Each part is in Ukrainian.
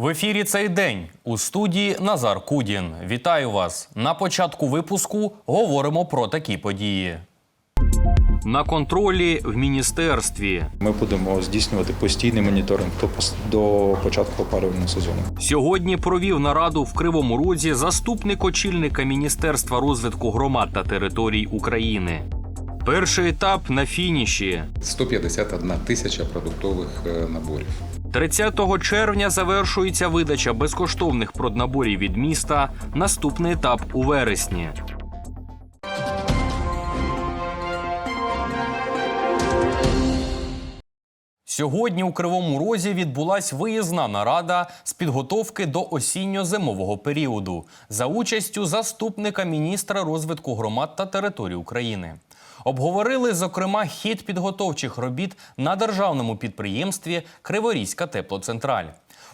В ефірі цей день у студії Назар Кудін. Вітаю вас. На початку випуску говоримо про такі події. На контролі в міністерстві. Ми будемо здійснювати постійний моніторинг до пос- до початку опалювального сезону. Сьогодні провів нараду в Кривому Розі заступник очільника Міністерства розвитку громад та територій України. Перший етап на фініші. 151 тисяча продуктових е, наборів. 30 червня завершується видача безкоштовних проднаборів від міста. Наступний етап у вересні. Сьогодні у Кривому Розі відбулась виїзна нарада з підготовки до осінньо-зимового періоду за участю заступника міністра розвитку громад та територій України. Обговорили, зокрема, хід підготовчих робіт на державному підприємстві Криворізька теплоцентраль.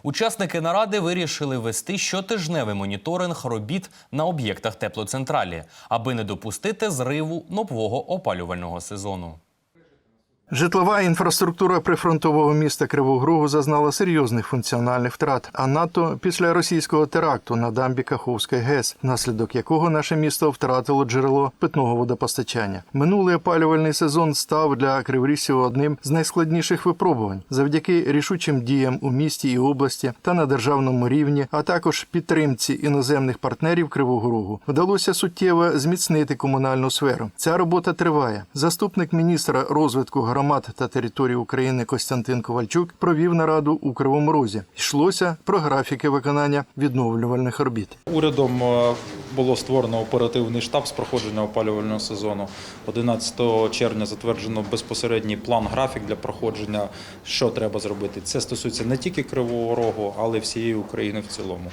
Учасники наради вирішили вести щотижневий моніторинг робіт на об'єктах теплоцентралі, аби не допустити зриву нового опалювального сезону. Житлова інфраструктура прифронтового міста Кривого Рогу зазнала серйозних функціональних втрат, а надто після російського теракту на дамбі Каховської ГЕС, внаслідок якого наше місто втратило джерело питного водопостачання. Минулий опалювальний сезон став для криворіжців одним з найскладніших випробувань завдяки рішучим діям у місті і області та на державному рівні, а також підтримці іноземних партнерів Кривого Рогу. Вдалося суттєво зміцнити комунальну сферу. Ця робота триває. Заступник міністра розвитку громад та територій України Костянтин Ковальчук провів нараду у Кривому Розі. Йшлося про графіки виконання відновлювальних робіт. Урядом е, було створено оперативний штаб з проходження опалювального сезону. 11 червня затверджено безпосередній план графік для проходження, що треба зробити. Це стосується не тільки Кривого Рогу, але й всієї України в цілому.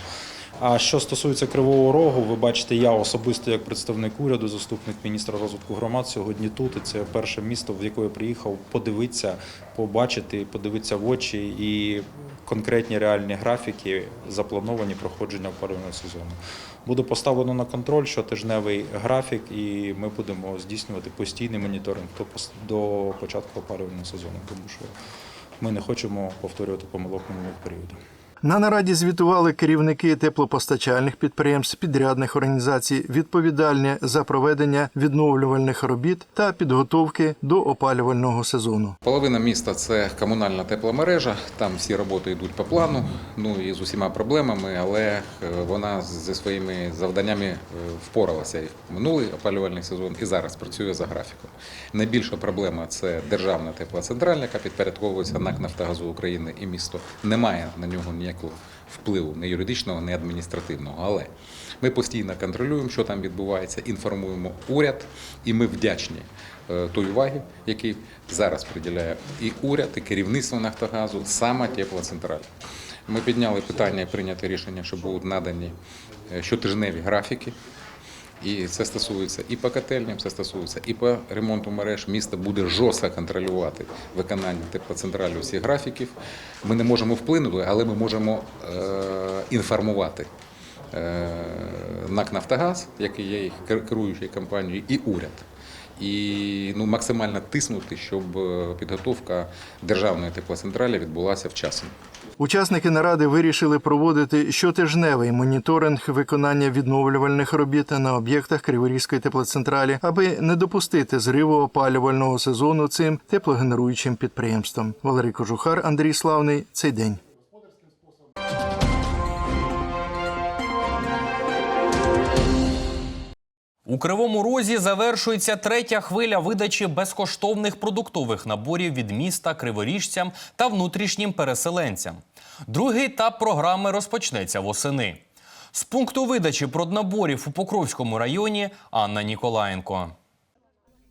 А що стосується Кривого Рогу, ви бачите, я особисто як представник уряду, заступник міністра розвитку громад сьогодні тут. І це перше місто, в яке я приїхав подивитися, побачити, подивитися в очі і конкретні реальні графіки заплановані проходження опалювального сезону. Буде поставлено на контроль щотижневий графік, і ми будемо здійснювати постійний моніторинг до початку опалювального сезону, тому що ми не хочемо повторювати помилок минулого періоду. На нараді звітували керівники теплопостачальних підприємств, підрядних організацій, відповідальні за проведення відновлювальних робіт та підготовки до опалювального сезону. Половина міста це комунальна тепломережа. Там всі роботи йдуть по плану. Ну і з усіма проблемами, але е, вона зі своїми завданнями е, впоралася і в минулий опалювальний сезон, і зараз працює за графіком. Найбільша проблема це державна теплоцентральна, яка підпорядковується НАК Нафтогазу України і місто. Немає на нього ніякого впливу не юридичного, не адміністративного. Але ми постійно контролюємо, що там відбувається, інформуємо уряд, і ми вдячні е, той уваги, який зараз приділяє і уряд, і керівництво Нафтогазу, саме теплоцентраль. Ми підняли питання і прийняти рішення, що будуть надані е, щотижневі графіки. І це стосується і по котельням, це стосується і по ремонту мереж. Місто буде жорстко контролювати виконання теплоцентралі усіх графіків. Ми не можемо вплинути, але ми можемо е, інформувати е, НАК Нафтогаз, який є їх керуючою компанією, і уряд. І ну, максимально тиснути, щоб е, підготовка державної теплоцентралі відбулася вчасно. Учасники наради вирішили проводити щотижневий моніторинг виконання відновлювальних робіт на об'єктах Криворізької теплоцентралі, аби не допустити зриву опалювального сезону цим теплогенеруючим підприємствам. Валерій Кожухар, Андрій Славний. Цей день. У Кривому Розі завершується третя хвиля видачі безкоштовних продуктових наборів від міста криворіжцям та внутрішнім переселенцям. Другий етап програми розпочнеться восени. З пункту видачі проднаборів у Покровському районі Анна Ніколаєнко.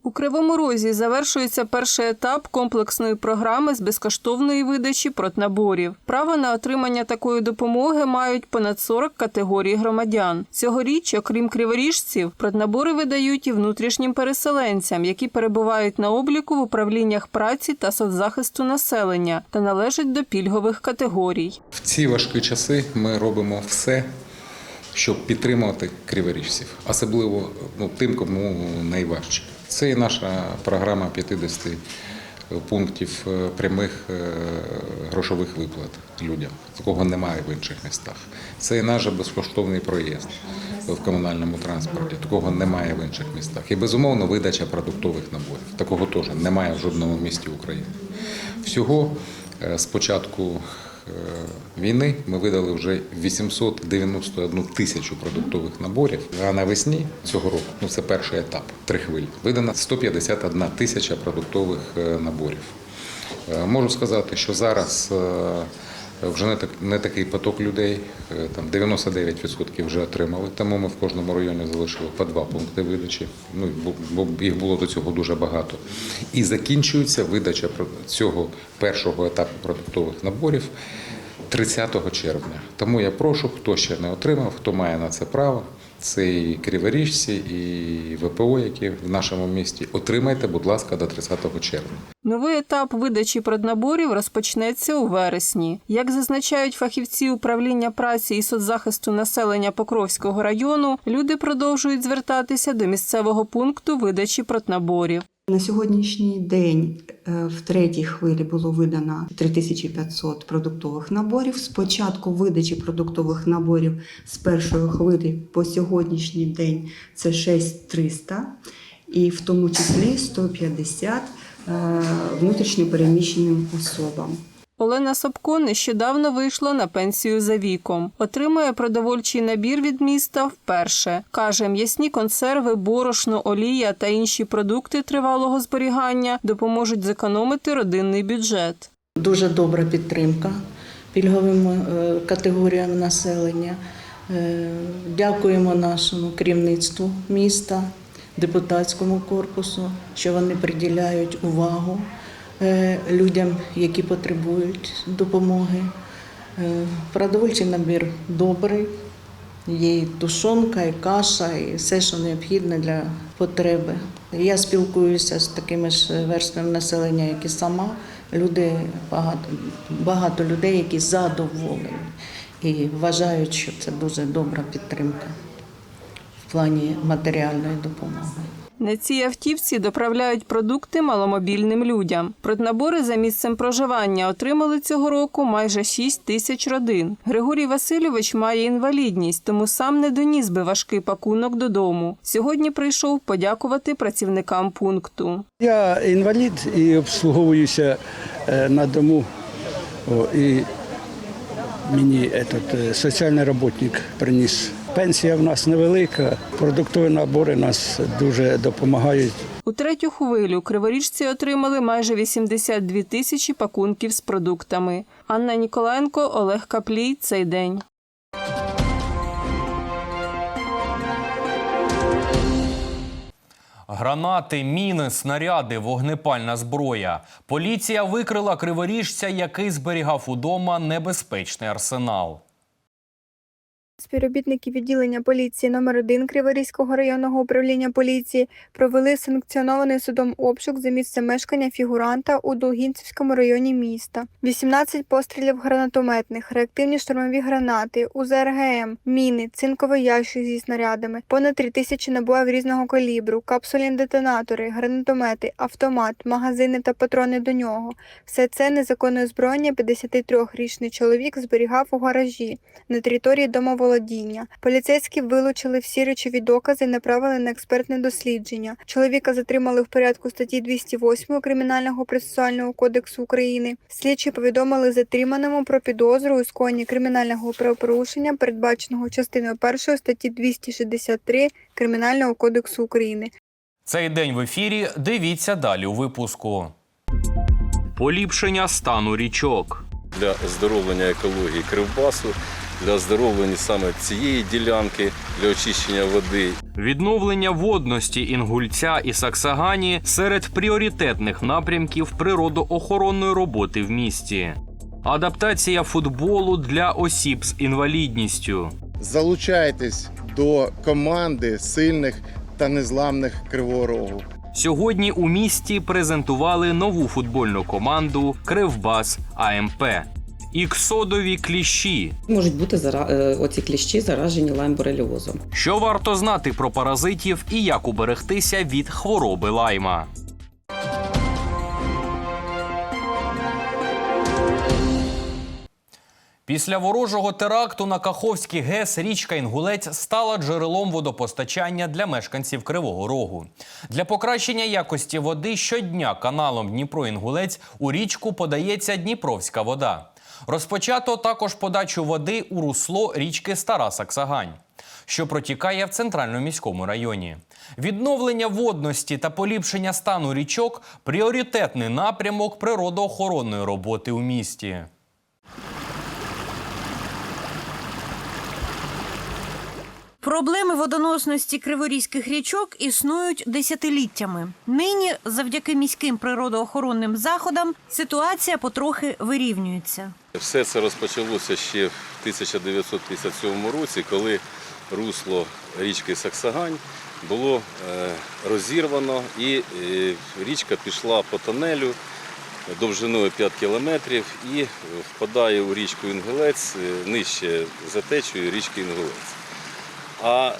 У Кривому Розі завершується перший етап комплексної програми з безкоштовної видачі проднаборів. Право на отримання такої допомоги мають понад 40 категорій громадян. Цьогоріч, окрім криворіжців, проднабори видають і внутрішнім переселенцям, які перебувають на обліку в управліннях праці та соцзахисту населення та належать до пільгових категорій. В ці важкі часи ми робимо все, щоб підтримувати криворіжців, особливо ну, тим, кому найважче. Це і наша програма 50 пунктів е, прямих е, грошових виплат людям. Такого немає в інших містах. Це і наш безкоштовний проїзд в комунальному транспорті. Такого немає в інших містах. І безумовно видача продуктових наборів. Такого теж немає в жодному місті України. Всього е, з початку війни ми видали вже 891 тисячу продуктових наборів. А навесні цього року, ну це перший етап, три хвилі, видано 151 тисяча продуктових е, наборів. Е, Можу сказати, що зараз е, вже не так не такий поток людей. е, Там 99% вже отримали. Тому ми в кожному районі залишили по два пункти видачі. Ну бо- бо їх було до цього дуже багато. І закінчується видача цього першого етапу продуктових наборів 30 червня. Тому я прошу, хто ще не отримав, хто має на це право. Це і криворіжці, і ВПО, які в нашому місті. Отримайте, будь ласка, до 30 червня. Новий етап видачі проднаборів розпочнеться у вересні. Як зазначають фахівці управління праці і соцзахисту населення Покровського району, люди продовжують звертатися до місцевого пункту видачі проднаборів. На сьогоднішній день е, в третій хвилі було видано 3500 продуктових наборів. З початку видачі продуктових наборів з першої хвилі по сьогоднішній день це 6300, і в тому числі 150 е, внутрішньопереміщеним особам. Олена Собко нещодавно вийшла на пенсію за віком. Отримує продовольчий набір від міста вперше. Каже, м'ясні консерви, борошно, олія та інші продукти тривалого зберігання допоможуть зекономити родинний бюджет. Дуже добра підтримка пільговим е, категоріям населення. Е, Дякуємо нашому керівництву міста, депутатському корпусу, що вони приділяють увагу людям, які потребують допомоги. Е, Продовольчий набір добрий. Є і тушонка, і каша, і все, що необхідне для потреби. Я спілкуюся з такими ж верствами населення, як і сама. Люди багато, багато людей, які задоволені і вважають, що це дуже добра підтримка в плані матеріальної допомоги. На цій автівці доправляють продукти маломобільним людям. Проднабори за місцем проживання отримали цього року майже 6 тисяч родин. Григорій Васильович має інвалідність, тому сам не доніс би важкий пакунок додому. Сьогодні прийшов подякувати працівникам пункту. Я інвалід і обслуговуюся е, на дому. І мені этот, е, соціальний роботник приніс. Пенсія в нас невелика, продуктові набори нас дуже допомагають. У третю хвилю криворіжці отримали майже 82 тисячі пакунків з продуктами. Анна Ніколаєнко, Олег Каплій. Цей день. Гранати, міни, снаряди, вогнепальна зброя. Поліція викрила криворіжця, який зберігав удома небезпечний арсенал. Співробітники відділення поліції номер 1 Криворізького районного управління поліції провели санкціонований судом обшук за місцем мешкання фігуранта у Долгінцівському районі міста. 18 пострілів гранатометних, реактивні штурмові гранати, УЗРГМ, міни, цинковий ящик зі снарядами, понад 3 тисячі набоїв різного калібру, капсульні детонатори, гранатомети, автомат, магазини та патрони до нього. Все це незаконне озброєння 53-річний чоловік зберігав у гаражі на території домоволодіння. Поліцейські вилучили всі речові докази і направили на експертне дослідження. Чоловіка затримали в порядку статті 208 Кримінального процесуального кодексу України. Слідчі повідомили затриманому про підозру у скоєнні кримінального правопорушення, передбаченого частиною 1 статті 263 Кримінального кодексу України. Цей день в ефірі. Дивіться далі у випуску. Поліпшення стану річок. для оздоровлення екології Кривбасу, для оздоровлення саме цієї ділянки, для очищення води. Відновлення водності Інгульця і Саксагані серед пріоритетних напрямків природоохоронної роботи в місті. Адаптація футболу для осіб з інвалідністю. Залучайтесь до команди сильних та незламних Кривого Рогу. Сьогодні у місті презентували нову футбольну команду Кривбас АМП іксодові кліщі. Можуть бути зара... Е, оці кліщі заражені лаймбореліозом. Що варто знати про паразитів і як уберегтися від хвороби лайма? Після ворожого теракту на Каховський ГЕС річка Інгулець стала джерелом водопостачання для мешканців Кривого Рогу. Для покращення якості води щодня каналом Дніпро-Інгулець у річку подається Дніпровська вода. Розпочато також подачу води у русло річки Стара Саксагань, що протікає в центральному міському районі. Відновлення водності та поліпшення стану річок пріоритетний напрямок природоохоронної роботи у місті. Проблеми водоносності криворізьких річок існують десятиліттями. Нині, завдяки міським природоохоронним заходам, ситуація потрохи вирівнюється. Все це розпочалося ще в 1957 році, коли русло річки Саксагань було е, розірвано і е, річка пішла по тонелю довжиною 5 кілометрів і впадає у річку Інгулець е, нижче за течею річки Інгулець. А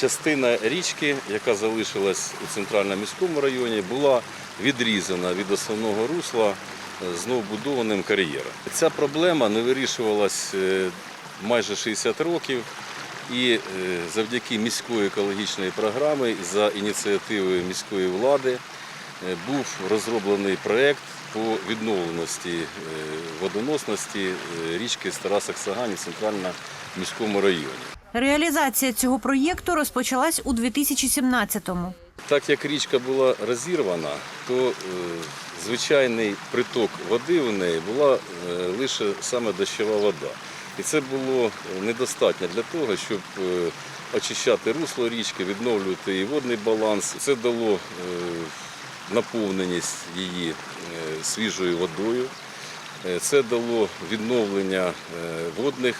частина річки, яка залишилась у центральному міському районі, була відрізана від основного русла з новобудованим кар'єром. Ця проблема не вирішувалась е, майже 60 років. І е, завдяки міської екологічної програми за ініціативою міської влади е, був розроблений проєкт по відновленості водоносності річки Стара Саксагань в центральному міському районі. Реалізація цього проєкту розпочалась у 2017-му. Так як річка була розірвана, то звичайний приток води в неї була е, лише саме дощова вода. І це було недостатньо для того, щоб е, очищати русло річки, відновлювати її водний баланс. Це дало е, наповненість її свіжою водою. Це дало відновлення водних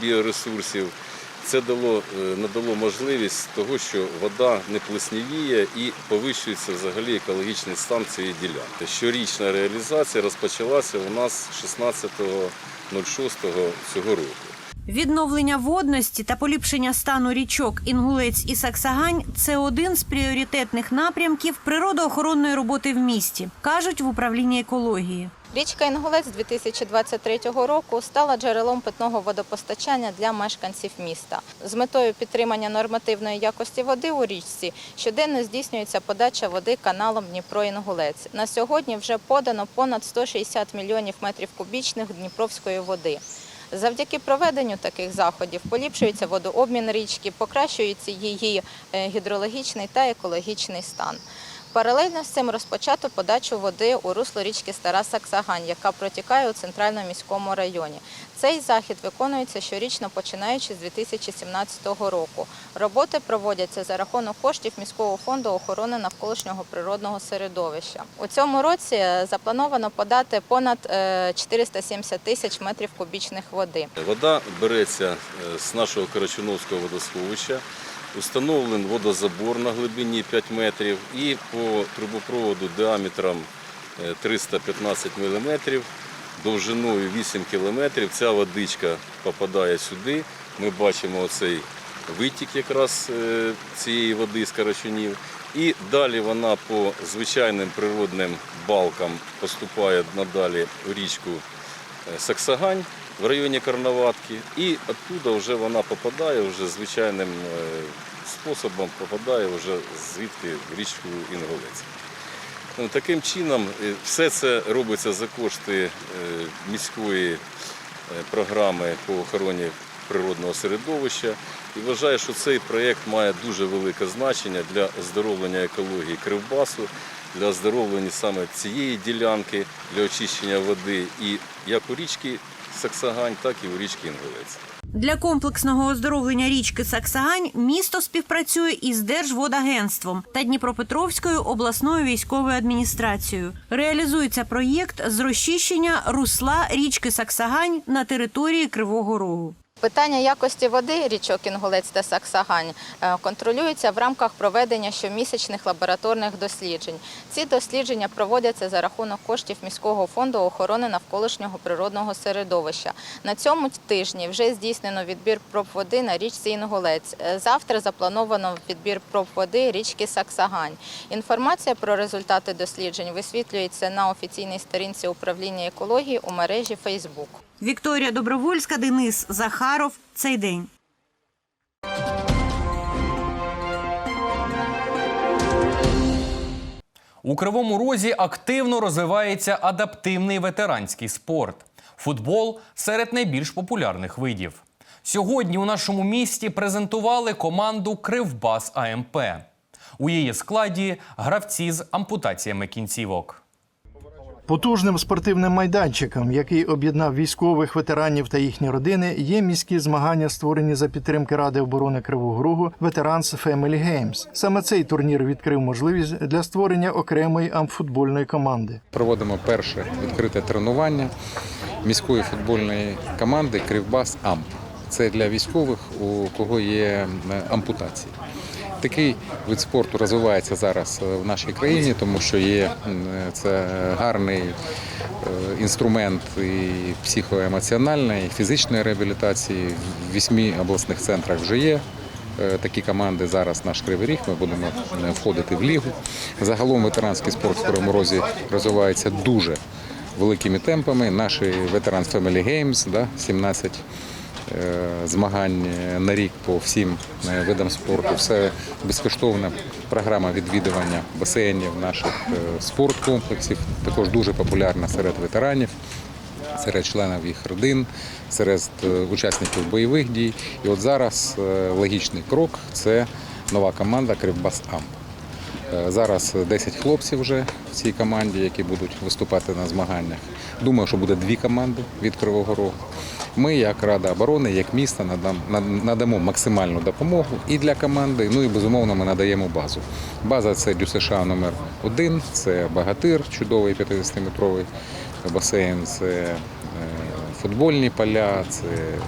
біоресурсів. Це дало, е, надало можливість того, що вода не плеснівіє і повищується взагалі екологічний стан цієї ділянки. Щорічна реалізація розпочалася у нас 16.06 цього року. Відновлення водності та поліпшення стану річок Інгулець і Саксагань це один з пріоритетних напрямків природоохоронної роботи в місті, кажуть в управлінні екології. Річка Інгулець 2023 року стала джерелом питного водопостачання для мешканців міста. З метою підтримання нормативної якості води у річці щоденно здійснюється подача води каналом Дніпро-Інгулець. На сьогодні вже подано понад 160 мільйонів метрів кубічних дніпровської води. Завдяки проведенню таких заходів поліпшується водообмін річки, покращується її е, гідрологічний та екологічний стан. Паралельно з цим розпочато подачу води у русло річки Стара Саксагань, яка протікає у центральному міському районі. Цей захід виконується щорічно починаючи з 2017 року. Роботи проводяться за рахунок коштів міського фонду охорони навколишнього природного середовища. У цьому році е, заплановано подати понад е, 470 тисяч метрів кубічних води. Вода береться е, з нашого Карачуновського водосховища. Установлений водозабор на глибині 5 метрів і по трубопроводу діаметром е, 315 мм, довжиною 8 кілометрів. Ця водичка попадає сюди. Ми бачимо оцей витік якраз е, цієї води з карачунів. І далі вона по звичайним природним балкам поступає надалі у річку е, Саксагань в районі Карнаватки, і оттуда вже вона попадає вже звичайним е, способом, попадає вже звідки в річку Інгулець. Ну, Таким чином, е, все це робиться за кошти е, міської програми по охороні природного середовища. І вважаю, що цей проєкт має дуже велике значення для оздоровлення екології Кривбасу, для оздоровлення саме цієї ділянки, для очищення води і як у річки Саксагань, так і у річки Інгулець. Для комплексного оздоровлення річки Саксагань місто співпрацює із Держводагентством та Дніпропетровською обласною військовою адміністрацією. Реалізується проєкт з розчищення русла річки Саксагань на території Кривого Рогу. Питання якості води річок Інгулець та Саксагань е, контролюється в рамках проведення щомісячних лабораторних досліджень. Ці дослідження проводяться за рахунок коштів міського фонду охорони навколишнього природного середовища. На цьому тижні вже здійснено відбір проб води на річці Інгулець. Е, Завтра заплановано відбір проб води річки Саксагань. Інформація про результати досліджень висвітлюється на офіційній сторінці управління екології у мережі Фейсбук. Вікторія Добровольська, Денис Захаров. Цей день. У Кривому Розі активно розвивається адаптивний ветеранський спорт. Футбол серед найбільш популярних видів. Сьогодні у нашому місті презентували команду Кривбас АМП. У її складі гравці з ампутаціями кінцівок. Потужним спортивним майданчиком, який об'єднав військових ветеранів та їхні родини, є міські змагання, створені за підтримки Ради оборони Кривого Рогу Veterans Family Games. Саме цей турнір відкрив можливість для створення окремої амфутбольної команди. Проводимо перше відкрите тренування міської футбольної команди Кривбас Амп. Це для військових, у кого є ампутації. Такий вид спорту розвивається зараз е, в нашій країні, тому що є це гарний е, інструмент і психоемоціональної, і фізичної реабілітації. В вісьми обласних центрах вже є е, такі команди. Зараз наш Кривий Ріг. Ми будемо входити в лігу. Загалом ветеранський спорт в Кривому Розі розвивається дуже великими темпами. Наші Veterans Family Games, да, 17 е, змагань на рік по всім е, видам спорту. Все безкоштовна програма відвідування басейнів наших е, спорткомплексів. Також дуже популярна серед ветеранів. Серед членів їх родин, серед е, учасників бойових дій. І от зараз е, логічний крок це нова команда Кривбас Амп. Е, Зараз 10 хлопців вже в цій команді, які будуть виступати на змаганнях. Думаю, що буде дві команди від Кривого Рогу. Ми, як Рада оборони, як місто, надам- над- надамо максимальну допомогу і для команди. Ну і безумовно ми надаємо базу. База це ДЮСШ номер 1 це Багатир, чудовий 50-метровий басейн, це е, футбольні поля, це е,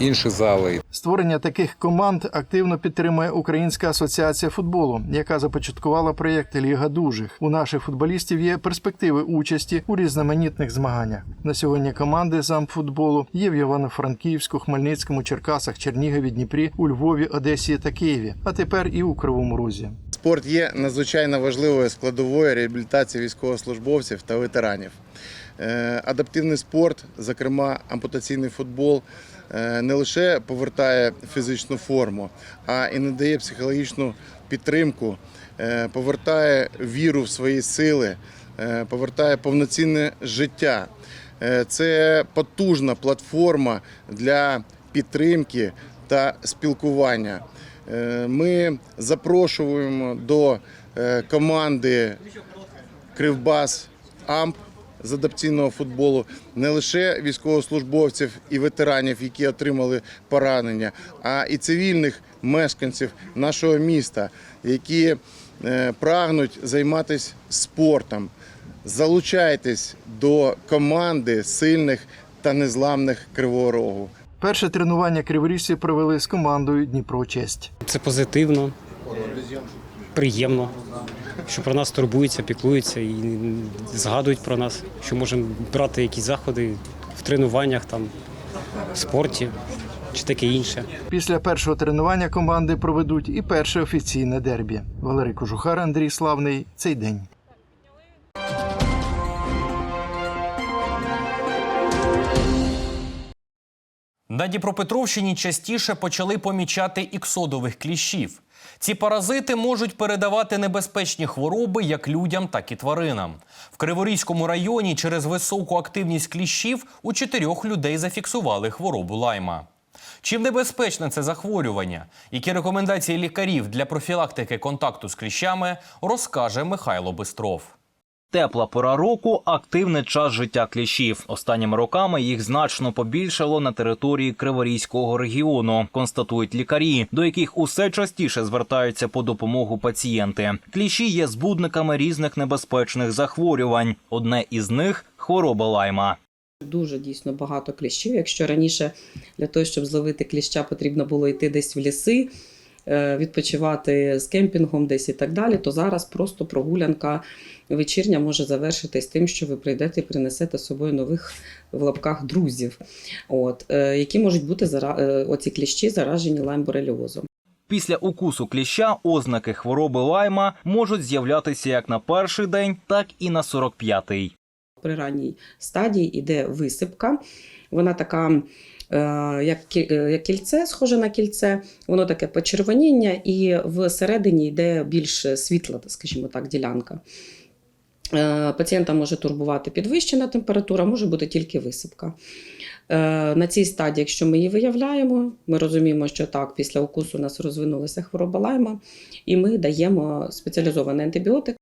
інші зали. Створення таких команд активно підтримує Українська асоціація футболу, яка започаткувала проєкт Ліга дужих. У наших футболістів є перспективи участі у різноманітних змаганнях. На сьогодні команди з амфутболу є в Івано-Франківську, Хмельницькому, Черкасах, Чернігові, Дніпрі, у Львові, Одесі та Києві, а тепер і у Кривому Розі. Спорт є надзвичайно важливою складовою реабілітації військовослужбовців та ветеранів. Е, Адаптивний спорт, зокрема ампутаційний футбол, е, не лише повертає фізичну форму, а і надає психологічну підтримку, е, повертає віру в свої сили, повертає повноцінне життя. Це потужна платформа для підтримки та спілкування. Ми запрошуємо до команди Кривбас Амп з адаптаційного футболу не лише військовослужбовців і ветеранів, які отримали поранення, а і цивільних мешканців нашого міста, які е, прагнуть займатися спортом. Залучайтесь до команди сильних та незламних Кривого Рогу. Перше тренування криворіжці провели з командою Дніпро Честь. Це позитивно, приємно, що про нас турбуються, піклуються і згадують про нас, що можемо брати якісь заходи в тренуваннях, там, в спорті чи таке інше. Після першого тренування команди проведуть і перше офіційне дербі. Валерій Кожухар, Андрій Славний. Цей день. На Дніпропетровщині частіше почали помічати іксодових кліщів. Ці паразити можуть передавати небезпечні хвороби як людям, так і тваринам. В Криворізькому районі через високу активність кліщів у чотирьох людей зафіксували хворобу лайма. Чим небезпечне це захворювання? Які рекомендації лікарів для профілактики контакту з кліщами розкаже Михайло Бистров. Тепла пора року активний час життя кліщів. Останніми роками їх значно побільшало на території Криворізького регіону, констатують лікарі, до яких усе частіше звертаються по допомогу пацієнти. Кліщі є збудниками різних небезпечних захворювань. Одне із них хвороба лайма. Дуже дійсно багато кліщів. Якщо раніше для того, щоб зловити кліща, потрібно було йти десь в ліси, відпочивати з кемпінгом десь і так далі, то зараз просто прогулянка вечірня може завершитись тим, що ви прийдете і принесете з собою нових в лапках друзів, от, е, які можуть бути зара- е, оці кліщі заражені лаймбореліозом. Після укусу кліща ознаки хвороби лайма можуть з'являтися як на перший день, так і на 45-й. При ранній стадії йде висипка. Вона така, е, як, е, як кільце, схоже на кільце, воно таке почервоніння, і всередині йде більш світла, скажімо так, ділянка. Е, Пацієнта може турбувати підвищена температура, може бути тільки висипка. Е, На цій стадії, якщо ми її виявляємо, ми розуміємо, що так, після укусу у нас розвинулася хвороба лайма, і ми даємо спеціалізований антибіотик.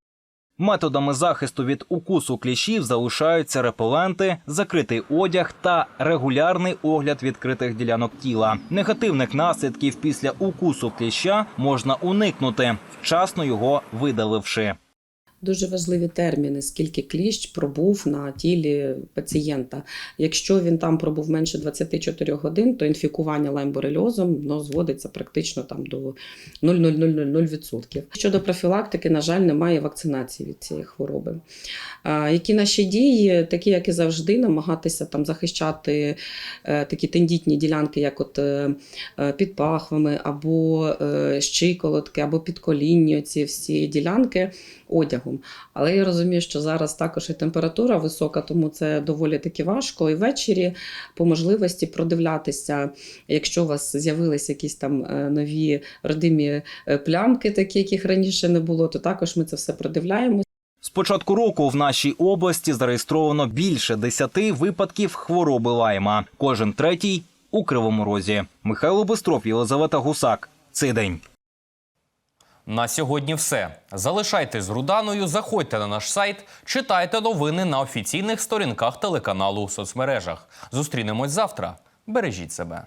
Методами захисту від укусу кліщів залишаються репеленти, закритий одяг та регулярний огляд відкритих ділянок тіла. Негативних наслідків після укусу кліща можна уникнути, вчасно його видаливши. Дуже важливі терміни, скільки кліщ пробув на тілі пацієнта. Якщо він там пробув менше 24 годин, то інфікування лаймборельозом ну, зводиться практично там до 0,0000%. Щодо профілактики, на жаль, немає вакцинації від цієї хвороби. Які наші дії, такі як і завжди, намагатися там захищати е, такі тендітні ділянки, як от е, е, під пахвами, або щиколотки, або підколінні, ці всі ділянки одягом. Але я розумію, що зараз також і температура висока, тому це доволі таки важко. І ввечері по можливості продивлятися, якщо у вас з'явилися якісь там е, нові родимі е, плямки, такі, яких раніше не було, то також ми це все продивляємо. З початку року в нашій області зареєстровано більше десяти випадків хвороби лайма. Кожен третій у кривому розі. Михайло Бистров, Єлизавета Гусак. Цей день. На сьогодні все. Залишайтесь з Руданою, заходьте на наш сайт, читайте новини на офіційних сторінках телеканалу у соцмережах. Зустрінемось завтра. Бережіть себе.